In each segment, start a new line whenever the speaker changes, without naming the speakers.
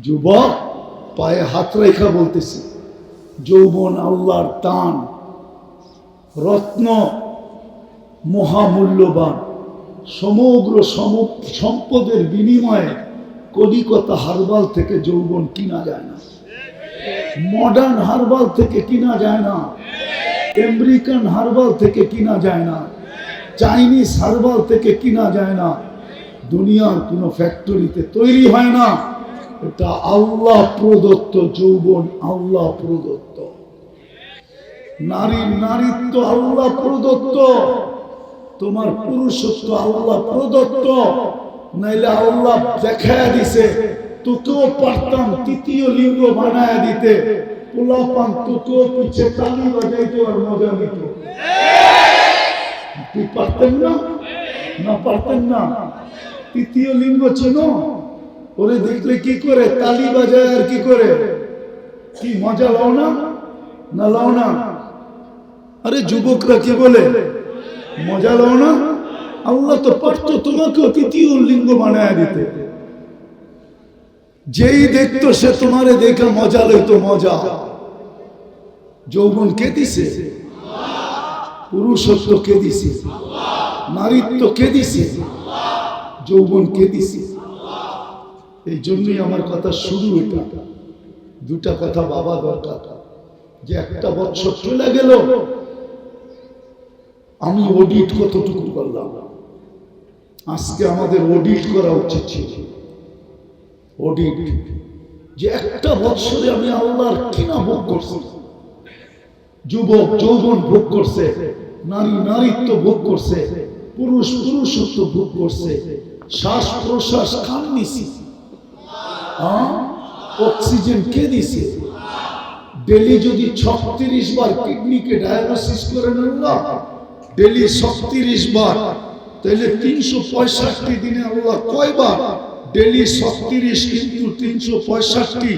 যুবক পায়ে হাত রেখা বলতেছে, যৌবন আল্লাহর দান, রত্ন মহামূল্যবান, সমগ্র সম- সম্পদের বিনিময়ে কলিকতা হারবাল থেকে যৌবন কিনা যায় না। মডার্ন হারবাল থেকে কিনা যায় না। আমেরিকান হারবাল থেকে কিনা যায় না। চাইনিজ হারবাল থেকে কিনা যায় না। দুনিয়ার কোনো ফ্যাক্টরিতে তৈরি হয় না। এটা আল্লাহ প্রদত্ত যৌবন, আল্লাহ প্রদত্ত। নারীর নারীত্ব আল্লাহ প্রদত্ত, তোমার পুরুষত্ব আল্লাহ প্রদত্ত। নাইলে আল্লাহ দেখায় দিছে, তোকেও পারতাম তৃতীয় লিঙ্গ বানায় দিতে। পোলাপান তোকেও পিছে তালি বাজাইতে আর মজা নিত। তুই পারতেন না? না পারতেন না? তৃতীয় লিঙ্গ চেনো? ওরে দেখলে কি করে? তালি বাজায় আর কি করে? কি মজা লাও না? না লাও না। আরে যুবকরা কি বলে? মজা লাও না? আল্লাহ তো পারতো তোমাকেও তৃতীয় লিঙ্গ বানায় দিতে। যেই দেখতো সে তোমারে দেখে মজা লইতো মজা। যৌবন কে দিছে? পুরুষত্ব কে দিছে? নারীত্ব কে দিছে? যৌবন কে দিছে? এই জন্যই আমার কথা শুরু এটা দুটা কথা বাবা দরকার। যে একটা বছর চলে গেল, আমি অডিট কতটুকু করলাম? আজকে আমাদের অডিট করা উচিত ছিল। অডিট যে একটা বছরে আমি আল্লাহর কিনা ভোগ করছি। যুবক, যৌবন ভোগ করছে, নারী নারীত্ব ভোগ করছে, পুরুষ পুরুষত্ব ভোগ করছে, শ্বাস প্রশ্বাস খান নিছি। হ্যাঁ? অক্সিজেন কে দিছে? ডেলি যদি ছত্রিশ বার কিডনিকে ডায়ালিসিস করে নেন না, ডেলি ছত্রিশ বার, তাহলে তিনশো পঁয়ষট্টি দিনে আল্লাহ কয়বার ডেলি ছত্রিশ কিন্তু তিনশো পঁয়ষট্টি?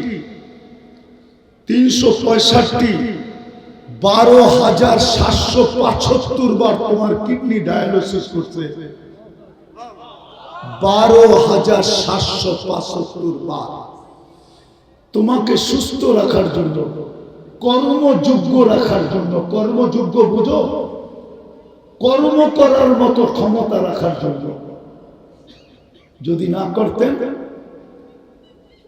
তিনশো পঁয়ষট্টি। বারো হাজার সাতশো পঁচাত্তর বার তোমার কিডনি ডায়ালিসিস করছে। বারো হাজার সাতশো পঁচাত্তর বার। তোমাকে সুস্থ রাখার জন্য, কর্মযোগ্য রাখার জন্য, কর্মযোগ্য বুঝো, কর্ম করার মতো ক্ষমতা রাখার জন্য। যদি না করতেন,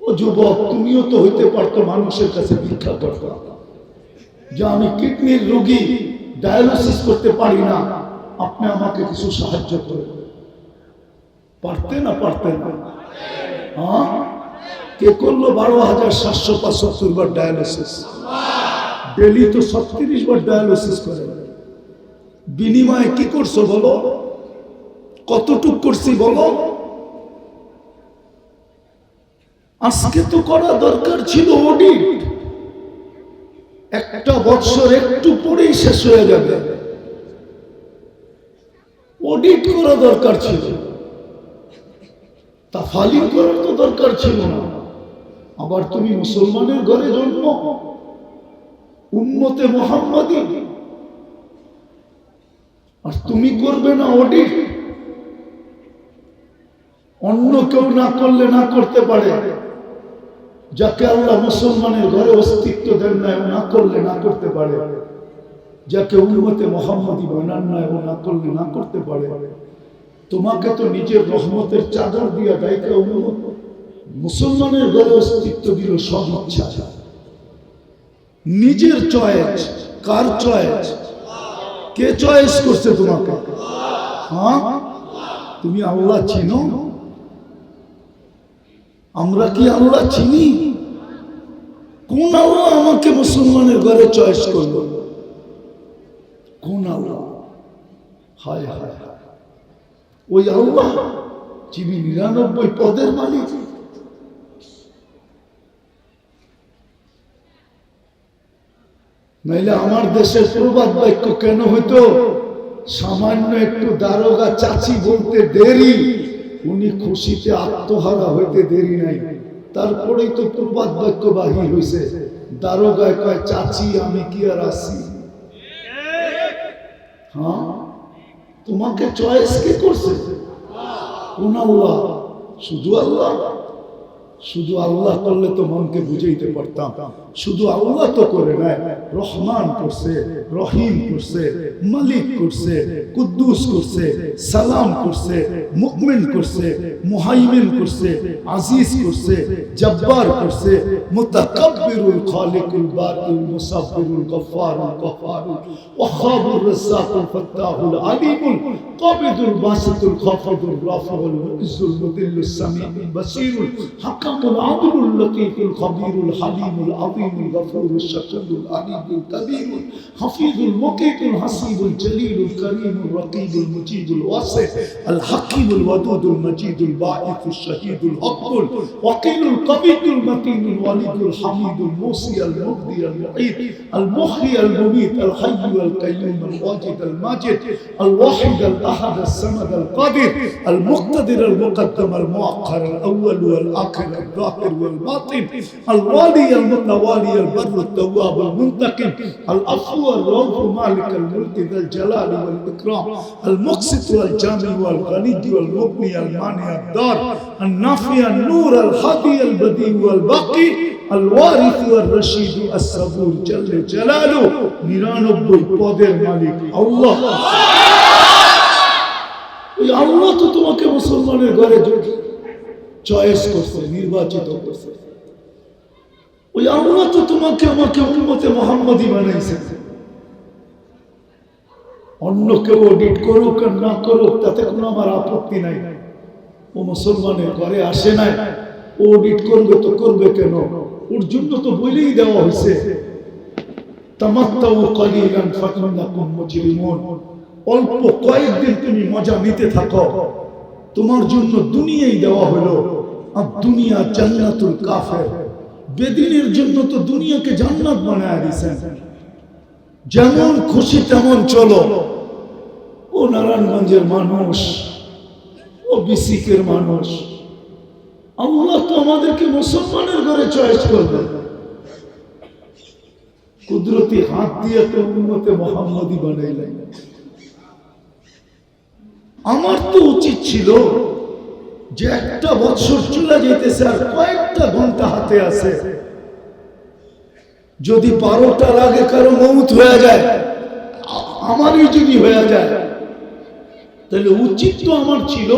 ও যুবক, তুমিও তো হইতে পারতো মানুষের কাছে ভিক্ষা করতে। যে আমি কিডনির রোগী, ডায়ালিসিস করতে পারি না, আপনি আমাকে কিছু সাহায্য করেন। পারতেন না পারতেন? না হ্যাঁ? কে করল? বারো হাজার সাতশো পঁচাত্তর বার ডায়ালিসিস ডেলি তো ছত্রিশ বার ডায়ালিসিস করে। বিনিময়ে কি করছ বলো? কতটুক করছি বলো? আজকে তো করা দরকার ছিল অডিট একটা বছর একটু পরেই শেষ হয়ে যাবে। অডিট করা দরকার ছিল। তা ফালিং করার তো দরকার ছিল না। আবার তুমি মুসলমানের ঘরে জন্ম। উন্মতে মোহাম্মদী। আর তুমি করবে না অডিট অন্য কেউ না করলে না করতে পারে। যাকে আল্লাহ মুসলমানের ঘরে অস্তিত্ব দেন না এবং না করলে না করতে পারে। যাকে উন্মতে মোহাম্মদী বানান না এবং না করলে না করতে পারে। তোমাকে তো নিজের রহমতের চাদর দিয়া দায়িকা উন্মত। মুসলমানের ঘরে অস্তিত্ব দিল সব ইচ্ছা। নিজের চয়েস, কার চয়েস? কে চয়েস করছে তোমাকে? হ্যাঁ? তুমি আল্লাহ চিনো? আমরা কি আল্লাহ চিনি? কোন আল্লাহ আমাকে মুসলমানের ঘরে চয়েস করল? কোন আল্লাহ? হায় হায় হায়। ওই আল্লাহ যিনি নিরানব্বই পদের মালিক। নাইলে আমার দেশের প্রবাদ বাক্য কেন হইতো? সামান্য একটু দারোগা চাচি বলতে দেরি উনি খুশিতে আত্মহারা হইতে দেরি নাই। তারপরেই তো প্রবাদ বাক্য বাহি হয়েছে দারোগায় কয় চাচি আমি কি আর আসি হ্যাঁ? তোমাকে চয়েস কে করছে? কোন আল্লাহ? শুধু আল্লাহ? শুধু আল্লাহ করলে তো মনকে বুঝাইতে পারতাম। শুধু আল্লাহ তো করে নাই, রহমান করছে, রহিম করছে, মালিক করছে, কুদ্দুস করছে, সালাম করছে মুকমিন করছে, মুহাইমিন করছে, আজিজ করছে, জব্বার করছে, মুতাকাব্বিরুল খালিকুল বারিউল মুসাব্বিরুল গফফারুল গফফারুল, ওয়াহাবুর রাজ্জাকুল ফাত্তাহুল আলিমুল, কাবিদুল বাসিতুল খাফিদুল রাফিউল মুইজ্জুল মুদিল্লুস সামিউল বাসীরুল হাকামুল أنت العدل اللطيف الخبير الحليم العظيم الغفور الشكور العليم الكبير الحفيظ المقيت الحسيب الجليل الكريم الرقيب المجيد الواسع الحكيم الودود المجيد الباعث الشهيد الحق الوكيل القوي المتين الوليد الحميد الموصي المبدي المعيد المخي المميت الحي القيوم الواجد الماجد الواحد الأحد السمد القادر المقتدر المقدم المؤخر الأول والآخر الظاهر والباطن الوالي المتوالي البر التواب المنتقم العفو الرؤوف مالك الملك ذا الجلال والاكرام المقسط والجامع والغني والمغني المانع الدار النافع النور الهادي البديع والباقي الوارث والرشيد الصبور جل جلاله নিরানব্বই পদের মালিক আল্লাহ ওই আল্লাহ তো তোমাকে মুসলমানের ঘরে চয়েস করছে, নির্বাচিত করছে। ওই আল্লাহ তো তোমাকে, আমাকে উন্মতে মোহাম্মদী বানাইছে। অন্য কেউ অডিট করুক আর না করুক, তাতে কোনো আমার আপত্তি নাই। ও মুসলমানের ঘরে আসে নাই, ও অডিট করবে তো করবে কেন? ওর জন্য তো বলেই দেওয়া হয়েছে। অল্প কয়েকদিন তুমি মজা নিতে থাকো। তোমার জন্য দুনিয়াই দেওয়া হলো। আর দুনিয়া জান্নাতুল কাফের। বেদিনের জন্য তো দুনিয়াকে জান্নাত বানায় দিয়েছেন। যেমন খুশি তেমন চলো। ও নারায়ণগঞ্জের মানুষ, ও বিসিকের মানুষ। আল্লাহ তো আমাদেরকে মুসলমানের ঘরে চয়েস করবে। কুদরতি হাত দিয়ে তো উন্মতে মোহাম্মদী বানাইলেন। আমার তো উচিত ছিল যে একটা বছর চলে যেতেছে আর কয়েকটা ঘণ্টা হাতে আছে। যদি বারোটার আগে কারও মৌত হয়ে যায়, আমারই যদি হয়ে যায়, তাহলে উচিত তো আমার ছিল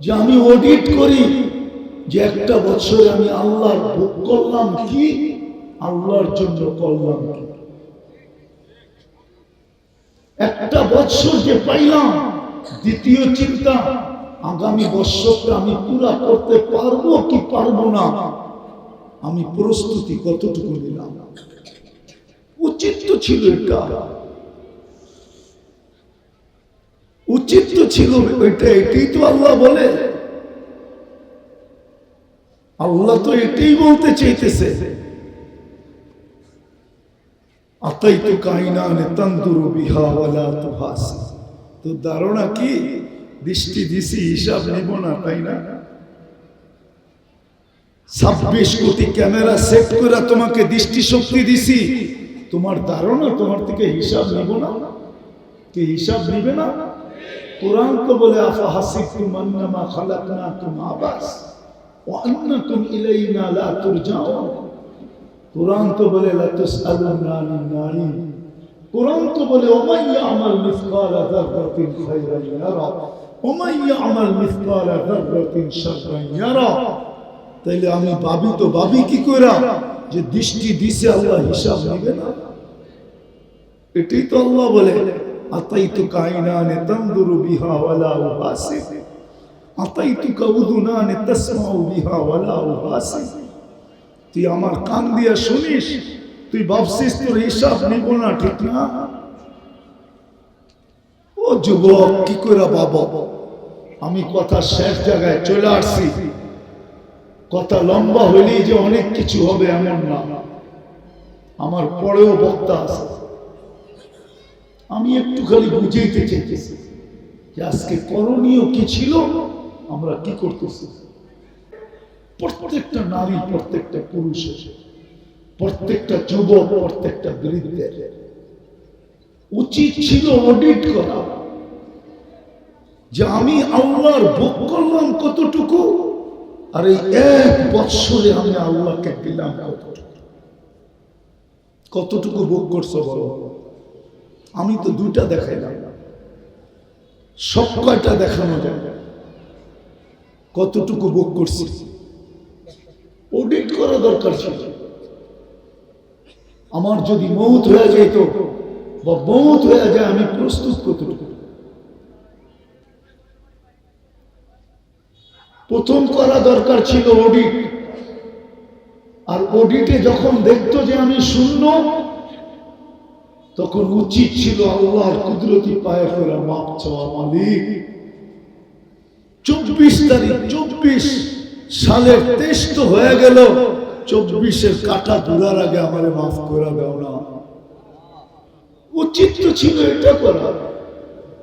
যে আমি অডিট করি যে একটা বছরে আমি আল্লাহর ভোগ করলাম কি, আল্লাহর জন্য করলাম কি। একটা বছর যে পাইলাম, দ্বিতীয় চিন্তা আগামী বছরটা আমি পুরা করতে পারব কি পারব না? আমি প্রস্তুতি কতটুকু নিলাম? উচিত তো ছিল এটা। উচিত তো ছিল এটা, এটাই তো আল্লাহ বলে। আল্লাহ তো এটাই বলতে চাইতেছে। আতাই তো কাহিনা তন্দুরু বিহা ওয়ালা তুহাসি তো ধারণা কি? দৃষ্টি দিছি, হিসাব নেব না, তাই না? ছাব্বিশ কোটি ক্যামেরা সেট করে তোমাকে দৃষ্টি শক্তি দিছি। তোমার ধারণা তোমার থেকে হিসাব নেব না? কি হিসাব নিবে না? কোরআন তো বলে আফা হাসিবতুম আন্নামা খালাকনাকুম আবাস। ওয়া আন্নাকুম ইলাইনা লা তুরজাউন। কোরআন তো বলে লাতুসআলুনা আনিন নাঈম কোরআন তো বলে ওমান ইয়ামাল মিসকালা যাররাতিন খায়রান ইয়ারা। তাইলে আমি ভাবি তো, ভাবি কি কইরা? যে দৃষ্টি দিছে আল্লাহ, হিসাব নেবে না? এটাই তো আল্লাহ বলে। আতাইতু কাইনানে তানদুরু বিহা ওয়ালা তাসমাউ বিহা তুই আমার কান দিয়া শুনিস, তুই ভাবছিস তোর হিসাব নিব না, ঠিক না? ও যুবক, কি করে বাবা আমি কথা শেষ জায়গায় চলে আসছি। কথা লম্বা হইলেই যে অনেক কিছু হবে এমন না। আমার পরেও বক্তা আছে। আমি একটু খালি বুঝাইতে চাইতেছি যে আজকে করণীয় কি ছিল, আমরা কি করতেছি? প্রত্যেকটা নারী প্রত্যেকটা পুরুষের, প্রত্যেকটা যুবক প্রত্যেকটা বৃদ্ধের। উচিত ছিল অডিট করা। যে আমি আল্লাহর ভোগ করলাম কতটুকু? আর এই এক বৎসরে আমি আল্লাহকে দিলাম কতটুকু? কতটুকু ভোগ করছ বলো? আমি তো দুইটা দেখাইলাম। সব কয়টা দেখানো যায়? কতটুকু ভোগ করছি? অডিট করা দরকার ছিল। আমার যদি মৌত হয়ে যেত বা মৌত হয়ে যায়, আমি প্রস্তুত কতটুকু? প্রথম করা দরকার ছিল অডিট আর অডিটে যখন দেখতো যে আমি শূন্য, তখন উচিত ছিল আল্লাহর কুদরতি পায়ে করে মাপ চাওয়া মালিক। চব্বিশ তারিখ, চব্বিশ সালের তেইশ তো হয়ে গেল। চব্বিশের কাটা দূরার আগে আমারে মাফ করে দাও না। উচিত তো ছিল এটা করা।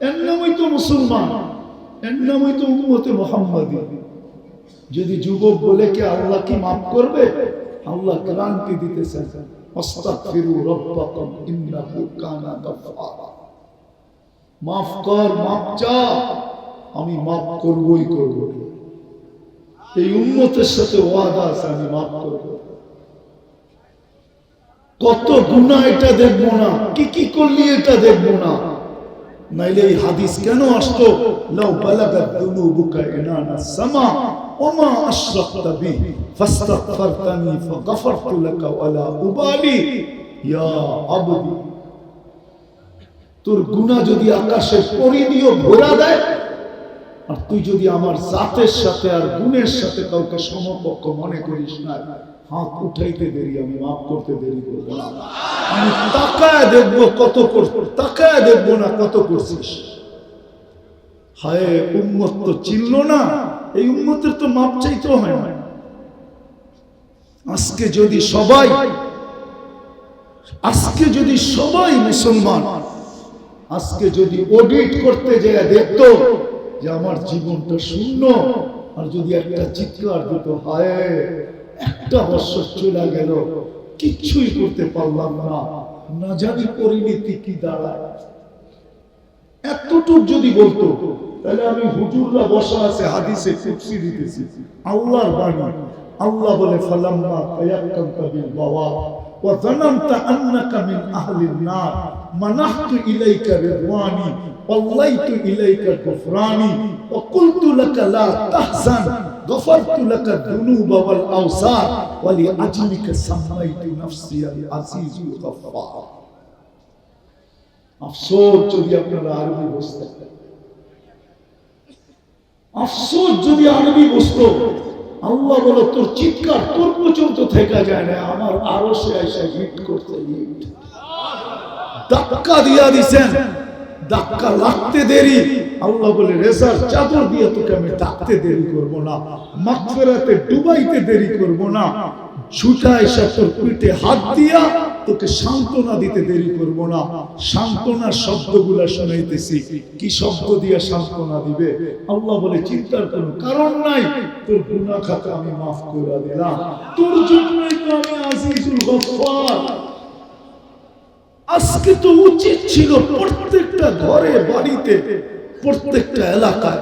এর নামই তো মুসলমান, এর নামই তো উম্মতে মোহাম্মদী। যদি যুবক বলে কি আল্লাহ কি মাফ করবে? আল্লাহ ক্রান্তি দিতেছেন আমি মাফ করবই করব। এই সাথে ওয়াদা আছে, আমি মাফ করব। কত গুনাহ এটা দেখব না, কি কি করলি এটা দেখব না। নাইলে এই হাদিস কেন আসতো? লাউ বালাগাত দুনুবুকা ইনানা সামা ওমা আশরাকতা বি ফাস্তাগফারতানি ফাগফারতু লাকা ওয়ালা উবালি ইয়া আবদি তোর গুনাহ যদি আকাশের পরিধিও ভরা দেয়, আর তুই যদি আমার জাতের সাথে আর গুণের সাথে কাউকে সমকক্ষ মনে করিস না, হাত উঠাইতে দেরি, আমি মাফ করতে দেরি করব না। আমি তাকায় দেখব কত তাকায় দেখব না কত করছিস। হায়, উম্মত তো চিনল না। এই উম্মতের তো মাপ চাইতেও হয় না। আজকে যদি সবাই আজকে যদি সবাই মুসলমান, আজকে যদি অডিট করতে যায় দেখতো যে আমার জীবনটা শূন্য, আর যদি একটা চিৎকার দিত, হায়, একটা বছর চলে গেল, কিচ্ছুই করতে পারলাম না। না জানি পরিণতি কি দাঁড়ায়। এতটুক যদি বলতো তাহলে আমি হুজুররা বসা আছে হাদিসে কুৎসি দিতেছি আল্লাহর বাণী আল্লাহ বলে ফালাম্মা তায়াক্কালতা বিল বাওয়া ওয়া জানামতা আন্নাকা মিন আহলিন নার মানাহতু ইলাইকা রিদওয়ানি والليت إليك غفراني وقلت لك لا تحزن غفرت لك الذنوب والأوصار ولأجلك سميت نفسي العزيز الغفار আফসোস যদি আপনারা আরবি বুঝতেন আফসোস যদি আরবি বুঝতো, আল্লাহ বলো, তোর চিৎকার তোর পর্যন্ত থেকে যায় না, আমার আরও সে এসে হিট করতে ধাক্কা দিয়া দিছেন, ধাক্কা লাগতে দেরি। আল্লাহ বলে রেসার চাদর দিয়ে তোকে আমি ডাকতে দেরি করব না, মাগফিরাতে ডুবাইতে দেরি করব না। ছুটা এসে তোর পিঠে হাত দিয়া তোকে সান্ত্বনা দিতে দেরি করব না। সান্ত্বনার শব্দগুলা শোনাইতেছি। কি শব্দ দিয়া সান্ত্বনা দিবে? আল্লাহ বলে, চিন্তার কোনো কারণ নাই। তোর গুনাহ খাতা আমি মাফ করে দিলাম। তোর জন্যই তো আমি আজিজুল গফফার। আজকে তো উচিত ছিল প্রত্যেকটা ঘরে, বাড়িতে, প্রত্যেকটা এলাকায়,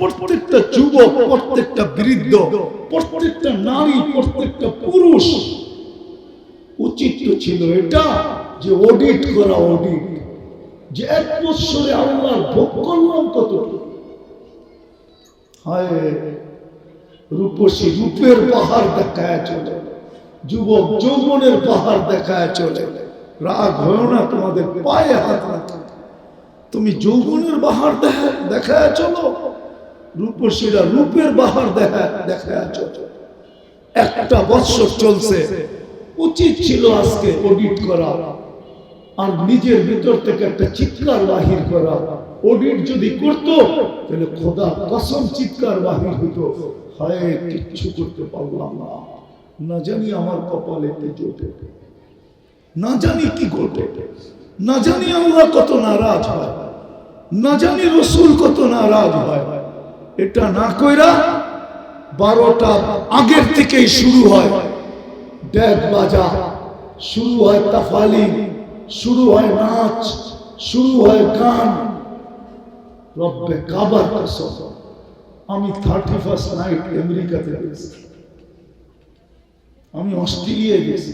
প্রত্যেকটা যুবক, প্রত্যেকটা বৃদ্ধ, প্রত্যেকটা নারী, প্রত্যেকটা পুরুষ উচিত তো ছিল এটা যে অডিট করা অডিট যে এক বছরে আল্লাহ ভোগ করলাম কত রূপসী রূপের পাহাড় দেখায় চলে, যুবক যৌবনের পাহাড় দেখায় চলে। রাগ হয় না তোমাদের পায়ে হাত রাখা তুমি যৌবনের বাহার দেখা দেখা চলো, রূপসীরা রূপের বাহার দেখা দেখা চলো। একটা বৎসর চলছে উচিত ছিল আজকে অডিট করা আর নিজের ভিতর থেকে একটা চিৎকার বাহির করা। অডিট যদি করত, তাহলে খোদা কসম চিৎকার বাহির হতো হায়, কিচ্ছু করতে পারলাম না। না জানি আমার কপালে জোটে। না জানি কি ঘটে। না জানি আল্লাহ কত নারাজ হয়। না জানি রসুল কত নারাজ হয়। এটা না কইরা বারোটা আগের থেকেই শুরু হয়। ড্যাগ বাজা, শুরু হয় তাফালি শুরু হয় নাচ, শুরু হয় গান। রব্বে কাবার কসম, আমি থার্টি ফার্স্ট নাইট আমেরিকাতে গেছি। আমি অস্ট্রেলিয়ায় গেছি।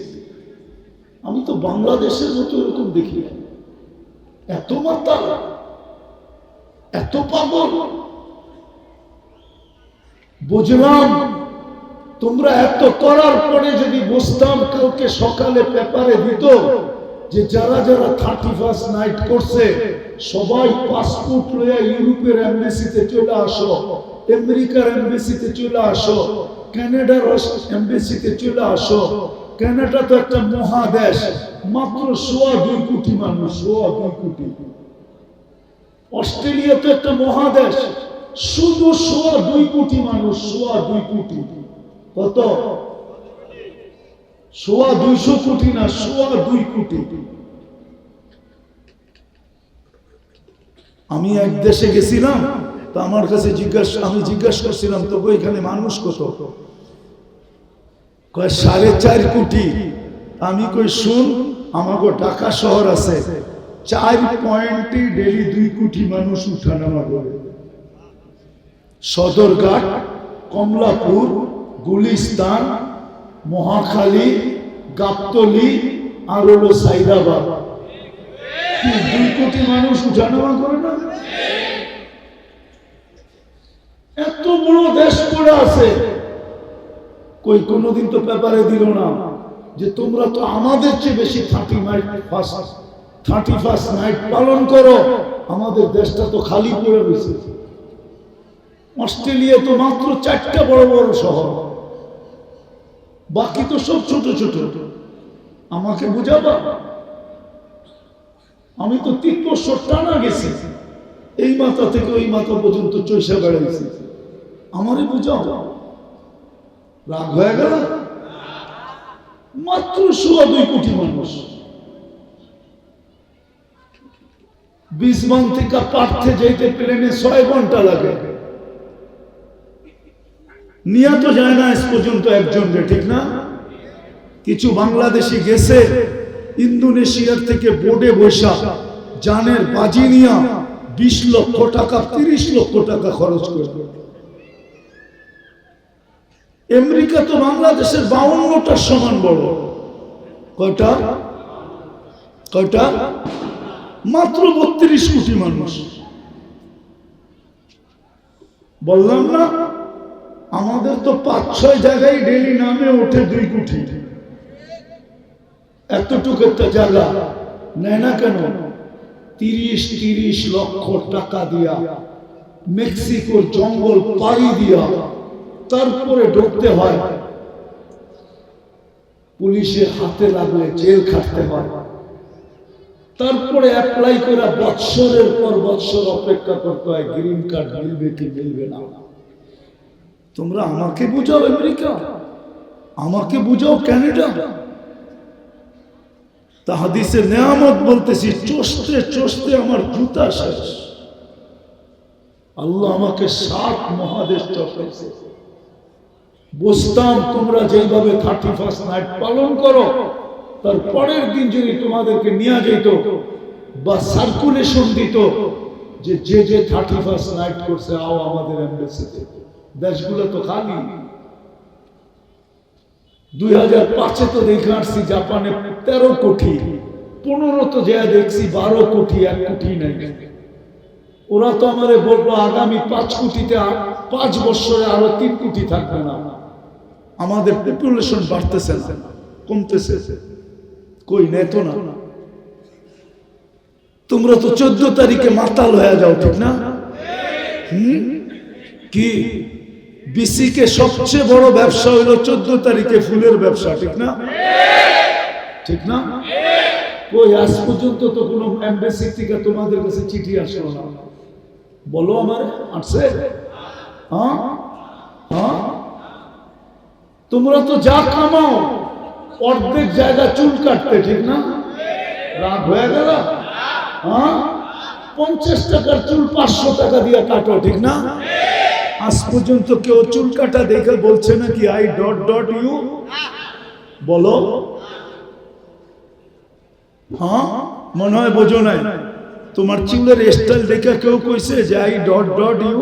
আমি তো বাংলাদেশের মতো এরকম দেখি। এত মাতাল এত পাগল। বুঝলাম তোমরা এত করার পরে যদি বসতাম কালকে সকালে পেপারে দিত যে যারা যারা থার্টি ফার্স্ট নাইট করছে, সবাই পাসপোর্ট লইয়া ইউরোপের এম্বাসিতে চলে আসো, আমেরিকার এম্বাসিতে চলে আসো, কানাডার এম্বাসিতে চলে আসো। কানাডা তো একটা মহাদেশ, মাত্র সোয়া দুই কোটি মানুষ, সোয়া দুই কোটি। অস্ট্রেলিয়া তো একটা মহাদেশ, শুধু সোয়া দুই কোটি মানুষ, সোয়া দুই কোটি। কত? সোয়া দুইশো কোটি না সোয়া দুই কোটি? আমি এক দেশে গেছিলাম, তো আমার কাছে জিজ্ঞাসা আমি জিজ্ঞাসা করছিলাম তো এখানে মানুষ কত? কয়, সাড়ে চার কোটি। আমি কই, শুন আমাকে ঢাকা শহর আছে। চার পয়েন্টে ডেলি দুই কোটি মানুষ উঠানামা করে সদরঘাট, কমলাপুর গুলিস্তান, মহাখালী, গাবতলি আর হলো সাইদাবাদ। দুই কোটি মানুষ উঠানামা করে না? এত বড় দেশ পড়ে আছে। কই, কোনোদিন তো পেপারে দিল না যে তোমরা তো আমাদের চেয়ে বেশি thirty night first thirty first night পালন করো। আমাদের দেশটা তো খালি পড়ে রয়েছে। অস্ট্রেলিয়া তো মাত্র চারটা বড় বড় শহর। বাকি তো সব ছোট ছোট। আমাকে বুঝাবা? আমি তো তিন টানা গেছি। এই মাথা থেকে ওই মাথা পর্যন্ত চৈসা বেড়াইছি। আমারে বুঝাও। রাগ হয়ে গেল? মাত্র সোয়া দুই কোটি মানুষ। বিসমান থেকে পার্থে যেতে প্লেনে ছয় ঘণ্টা লাগে। নিয়ে তো যায় না আজ পর্যন্ত একজনকে ঠিক না? কিছু বাংলাদেশি গেছে, ইন্দোনেশিয়ার থেকে বোর্ডে বৈশা জানের বাজি নিয়া বিশ লক্ষ টাকা, তিরিশ লক্ষ টাকা খরচ করবে আমেরিকা তো বাংলাদেশের বাউন্নটার সমান বড়। কয়টা? কয়টা? মাত্র বত্রিশ কোটি মানুষ। বললাম না? আমাদের তো পাঁচ ছয় জায়গায় ডেলি নামে ওঠে দুই কোটি এতটুকু একটা জায়গা। নেয় না কেন? তিরিশ তিরিশ লক্ষ টাকা দিয়া মেক্সিকোর জঙ্গল পাড়ি দিয়া তারপরে ঢুকতে হয়। পুলিশের হাতে লাগলে জেল খাটতে হয়। তারপরে অ্যাপ্লাই করে বৎসরের পর বৎসর অপেক্ষা করতে হয় গ্রিন কার্ড মিলবে কি মিলবে না। তোমরা আমাকে বুঝাও আমেরিকা। আমাকে বুঝাও ক্যানাডা তা হাদিসে নেয়ামত বলতেছি, চষতে চষতে আমার জুতা শেষ। আল্লাহ আমাকে সাত মহাদেশ চষাইছে। বসতাম তোমরা যেভাবে থার্টি ফার্স্ট নাইট পালন করো, তার পরের দিন যদি তোমাদেরকে নিয়ে যেত বা সার্কুলেশন দিত যে যে যে থার্টি ফার্স্ট নাইট করছে, আও আমাদের এম্বাসিতে দেশগুলো তো খালি। দুই হাজার পাঁচে তো দেখে আসছি জাপানে তেরো কোটি, পনেরো তো যা দেখছি বারো কোটি, এক কোটি নাই। ওরা তো আমারে বলল আগামী পাঁচ কোটিতে পাঁচ বছরে আরও তিন কোটি থাকবে না। আমাদের পপুলেশন বাড়তেছে না, কমতেছে। কই, নেত না। তোমরা তো চোদ্দ তারিখে মাতাল হয়ে যাও, ঠিক না? হুম? কি? বিসিকে সবচেয়ে বড় ব্যবসা হলো চোদ্দ তারিখে ফুলের ব্যবসা, ঠিক না? ঠিক না? কই, আজ পর্যন্ত তো কোনো এমবেসি থেকে তোমাদের কাছে চিঠি আসলো না। বলো আমার, আসছে? হ্যাঁ? হ্যাঁ? তোমরা তো যা কামাও, অর্ধেক জায়গা চুল কাটতে, ঠিক না? রাগ হয়ে গেল। হ্যাঁ? পঞ্চাশ টাকার চুল পাঁচশো টাকা দিয়ে কাটো, ঠিক না? আজ পর্যন্ত কেউ চুল কাটা দেখে বলছে নাকি আই ডট ডট ইউ বলো। হ্যাঁ? মনে হয় বোঝো নাই। তোমার চুলের স্টাইল দেখে কেউ কইছে যে আই ডট ডট ইউ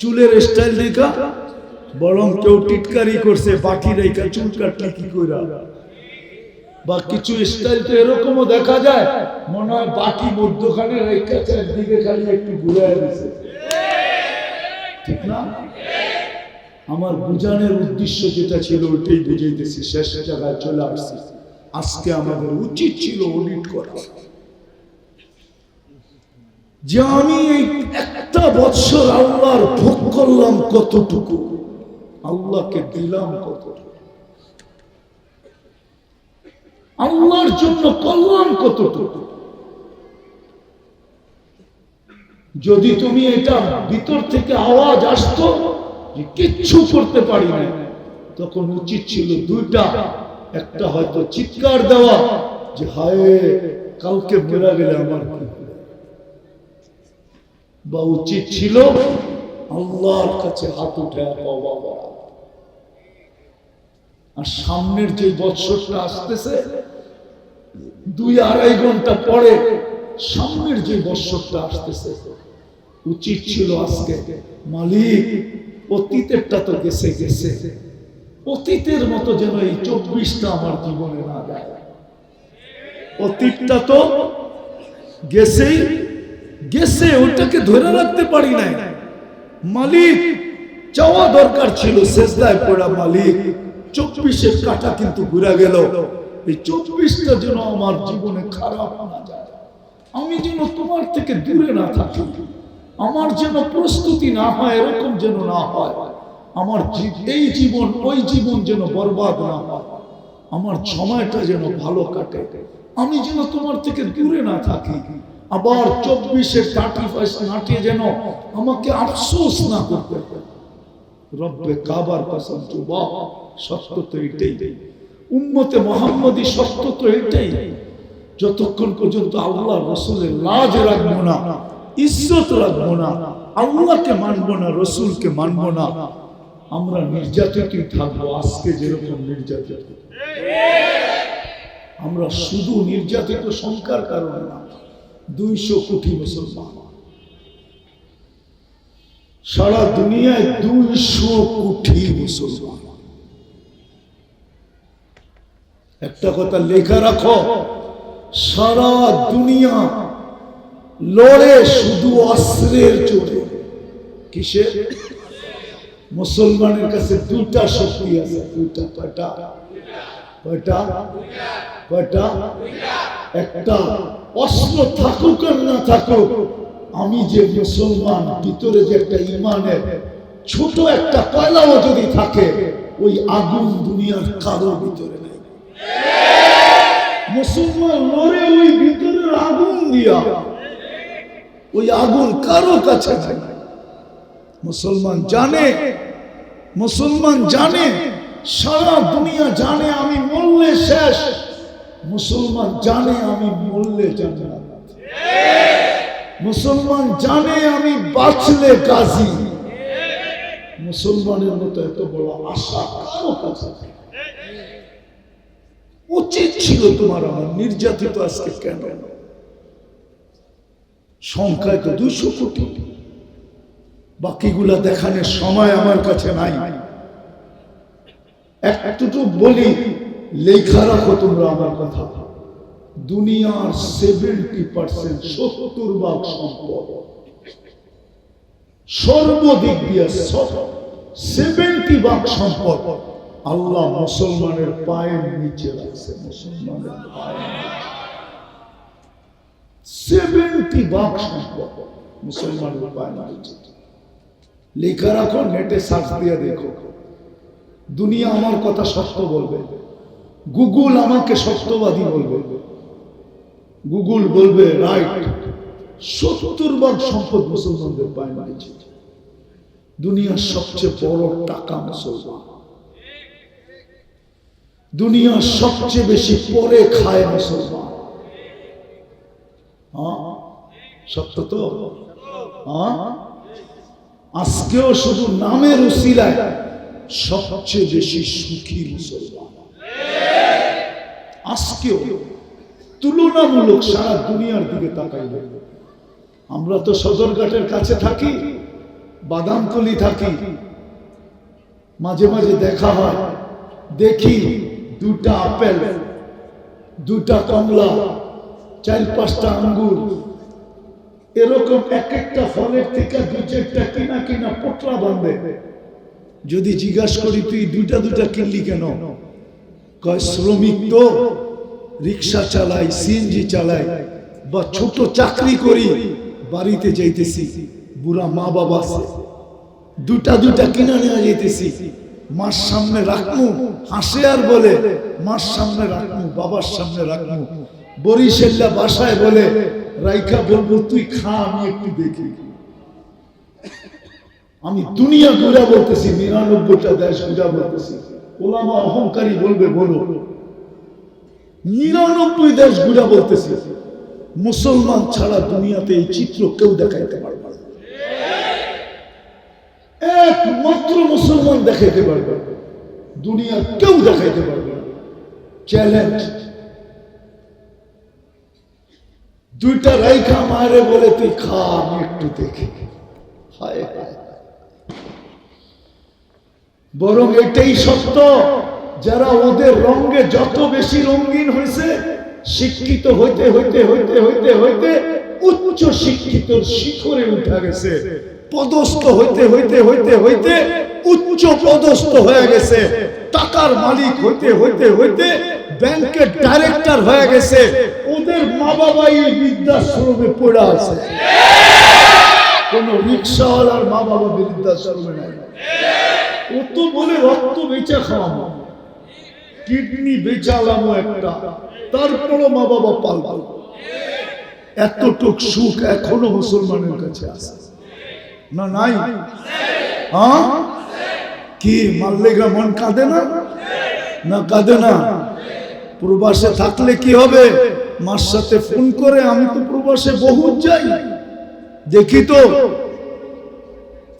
চুলের স্টাইল দেখা? বরং কেউ টিটকারি করছে, বাকি রেখা চুল কাটলে কি কইরা? বা কিছু স্টাইল তো এরকমও দেখা যায়। মনে হয় বাকি মধ্যখানে রেখা চারদিকে খালি একটু ঘুরে দিছে। ঠিক না? আমার বুঝানোর উদ্দেশ্য যেটা ছিল, ওইটাই বুঝাইতেছি। শেষ জায়গায় চলে আসছি। আজকে আমাদের উচিত ছিল অডিট করা। যে আমি এই একটা বৎসর আল্লাহর ভোগ করলাম কতটুকু? আল্লাহকে দিলাম কতটুকু? আল্লাহর জন্য করলাম কতটুকু? যদি তুমি এটা ভিতর থেকে আওয়াজ আসতো যে কিচ্ছু করতে পারি না তখন উচিত ছিল দুইটা। একটা হয়তো চিৎকার দেওয়া যে, হায় কালকে মেরা গেলে আমার বা উচিত ছিল আল্লাহর কাছে হাত উঠে আর সামনের যে বৎসরটা আসতেছে, দুই আড়াই ঘণ্টা পরে সামনের যে বৎসরটা আসতেছে উচিত ছিল আজকে। মালিক, অতীতেরটা তো গেছে গেছে। অতীতের মতো যেন এই চব্বিশটা আমার জীবনে না যায়। অতীতটা তো গেছেই, গেছে, ওটাকে ধরে রাখতে পারি নাই। মালিক চাওয়া দরকার ছিল শেষদায় পড়া মালিক। চব্বিশের কাটা কিন্তু ঘুরে গেল। এই চব্বিশটা যেন আমার জীবনে খারাপ না যায়। আমি যেন তোমার থেকে দূরে না থাকি। আমার যেন প্রস্তুতি না হয়, এরকম যেন না হয়। আমার এই জীবন, ওই জীবন যেন বরবাদ না হয়। আমার সময়টা যেন ভালো কাটে। আমি যেন তোমার থেকে দূরে না থাকি। আবার চব্বিশে থার্টি ফার্স্ট নাটে যেন আমাকে আফসোস না করতে রব্বে কাবার কসম চুবা সত্য তো এটাই। উম্মতে মোহাম্মদী সত্য তো এটাই। যতক্ষণ পর্যন্ত আল্লাহ রসুলের লাজ রাখব না ইজ্জত রাখব না। আল্লাহকে মানবো না, রসুলকে মানবো না। আমরা নির্যাতিতই থাকব, আজকে যেরকম নির্যাতিত। আমরা শুধু নির্যাতিত সংখ্যার কারণে না, দুইশো কোটি মুসলমান। সারা দুনিয়ায় দুইশো কোটি মুসলমান। একটা কথা লেখা রাখো, সারা দুনিয়া লড়ে শুধু অস্ত্রের জোরে কিসের মুসলমানের কাছে দুটা শক্তি আছে, দুটা, কয়টা? কয়টা? কয়টা? একটা, অস্ত্র থাকুক আর না থাকুক, আমি যে মুসলমান, ভিতরে যে একটা ইমানের ছোট একটা কয়লাও যদি থাকে, ওই আগুন দুনিয়ার কারও ভিতরে নেই। মুসলমান লড়ে ওই ভিতরের আগুন দিয়া ওই আগুন কারও কাছে মুসলমান জানে মুসলমান জানে, সারা দুনিয়া জানে আমি মরলে শেষ, মুসলমান জানে আমি মরলে জান্নাত। মুসলমান জানে আমি বাঁচলে কাজী। মুসলমানের মতো এত বড় আশা কারও কাছে উচিত ছিল তোমার আমার, নির্যাতিত আজকে কেন? সংখ্যায় তো দুইশো কোটি। বাকিগুলা দেখানোর সময় আমার কাছে নাই। একটুটু বলি, লেখা রাখো তোমরা আমার কথা। দুনিয়ার সেভেন্টি পার্সেন্ট সত্তর ভাগ সম্পদ। সর্বদিক দিয়ে সেভেন্টি ভাগ সম্পদ আল্লাহ মুসলমানের পায়ের নিচে রাখছে, মুসলমানের পায়ের দুনিয়া আমার কথা বলবে। আমাকে গুগল বলবে সত্তর সম্পদ মুসলমানদের পায় দুনিয়ার সবচেয়ে বড় টাকা মুসলমান। দুনিয়ার সবচেয়ে বেশি পরে খায় মুসলমান। হ্যাঁ? সত্য তো? হ্যাঁ? আজকেও শুধু নামের উসিলায় সবচেয়ে বেশি সুখী মুসলমান। আজকেও তুলনামূলক সারা দুনিয়ার দিকে তাকাই আমরা তো সদরঘাটের কাছে থাকি বাদামতলি থাকি। মাঝে মাঝে দেখা হয়, দেখি দুটা আপেল, দুটা কমলা চার পাঁচটা আঙ্গুর। এরকম এক একটা ফলের থেকে দু চারটা কিনা কিনা পোটলা বাঁধে। যদি জিজ্ঞাসা করি, তুই দুইটা দুটা কিনলি কেন? কয়, শ্রমিক তো রিক্সা চালাই, সিএনজি চালাই বা ছোট চাকরি করি, বাড়িতে যাইতেছি, বুড়া মা বাবা আছে। দুটা দুটা কিনা নেওয়া যাইতেছি, মার সামনে রাখমু, হাসে আর বলে, মার সামনে রাখমু, বাবার সামনে রাখমু। বরিশাল্লা বাসায় বলে রাইখা বলব, তুই খা, আমি একটু দেখি। আমি দুনিয়া ঘুরা বলতেছি, নিরানব্বইটা দেশ ঘুরা বলতেছি। ওলামা অহংকারী বলবে, বলো। নিরানব্বই দেশ ঘুরা বলতেছি। মুসলমান ছাড়া দুনিয়াতে এই চিত্র কেউ দেখাইতে পারবে না। একমাত্র মুসলমান দেখাইতে পারবে দুনিয়া কেউ দেখাইতে পারবে। চ্যালেঞ্জ দুইটা রাইখা মারে বলে তুই খা, আমি একটু দেখি। বরং এটাই সত্য, যারা ওদের রঙে যত বেশি রঙিন হয়েছে, শিক্ষিত হইতে হইতে হইতে হইতে হইতে উচ্চ শিক্ষিত শিখরে উঠা গেছে। পদস্থ হইতে হইতে হইতে হইতে উচ্চ পদস্থ হয়ে গেছে। টাকার মালিক হইতে হইতে হইতে ব্যাংকের ডাইরেক্টর হয়ে গেছে। ওদের মা বাবা এই বৃদ্ধাশ্রমে পড়ে আছে। কোন রিক্সাওয়ালার মা বাবা বৃদ্ধাশ্রমে নাই। ও তো বলে রক্ত বেচা খাওয়াবো, কিডনি বেচালামো একটা, তারপরও মা বাবা পালবো এতটুক সুখ এখনও মুসলমানের কাছে আছে। না নাই? হ্যাঁ? কি মাল্লেগা মন কাঁদে না? না কাঁদে না? প্রবাসে থাকলে কি হবে? মার সাথে ফোন করে আমি তো প্রবাসে বহু যাই। দেখি তো,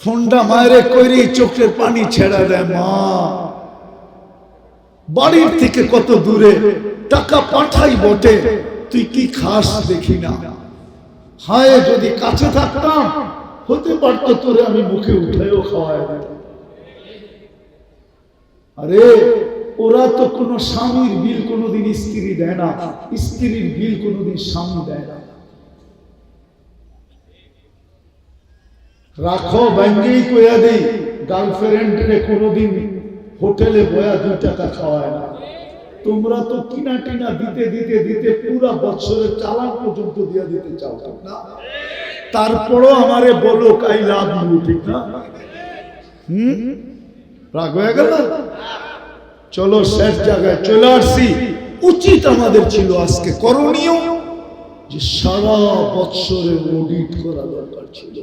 ফোনটা মায়েরে করি চোখের পানি ছেড়া দেয় মা। বাড়ির থেকে কত দূরে টাকা পাঠাই বটে, তুই কি খাস দেখি না। হায়, যদি কাছে থাকতাম, হতে পারতো তোরে আমি মুখে উঠেও খাওয়াই আরে ওরা তো কোনো স্বামীর বিল কোনোদিন স্ত্রী দেয় না, স্ত্রীর বিল কোনোদিন স্বামী দেয় না। রাখো ব্যাংকেই কইয়া দেই গার্লফ্রেন্ডে কোনোদিন হোটেলে বয়া দুই টাকা খাওয়ায় না। তোমরা তো কিনা টিনা দিতে দিতে দিতে পুরা বছরের চালান পর্যন্ত দিয়ে দিতে চাও না? তারপরও আমারে বলো কাই লাভ ইউ ঠিক না? হুম? রাগ হয়ে গেল? চলো শেষ জায়গায় চলে আসছি উচিত আমাদের ছিল আজকে করণীয় যে সারা বৎসরের অডিট করা দরকার ছিল।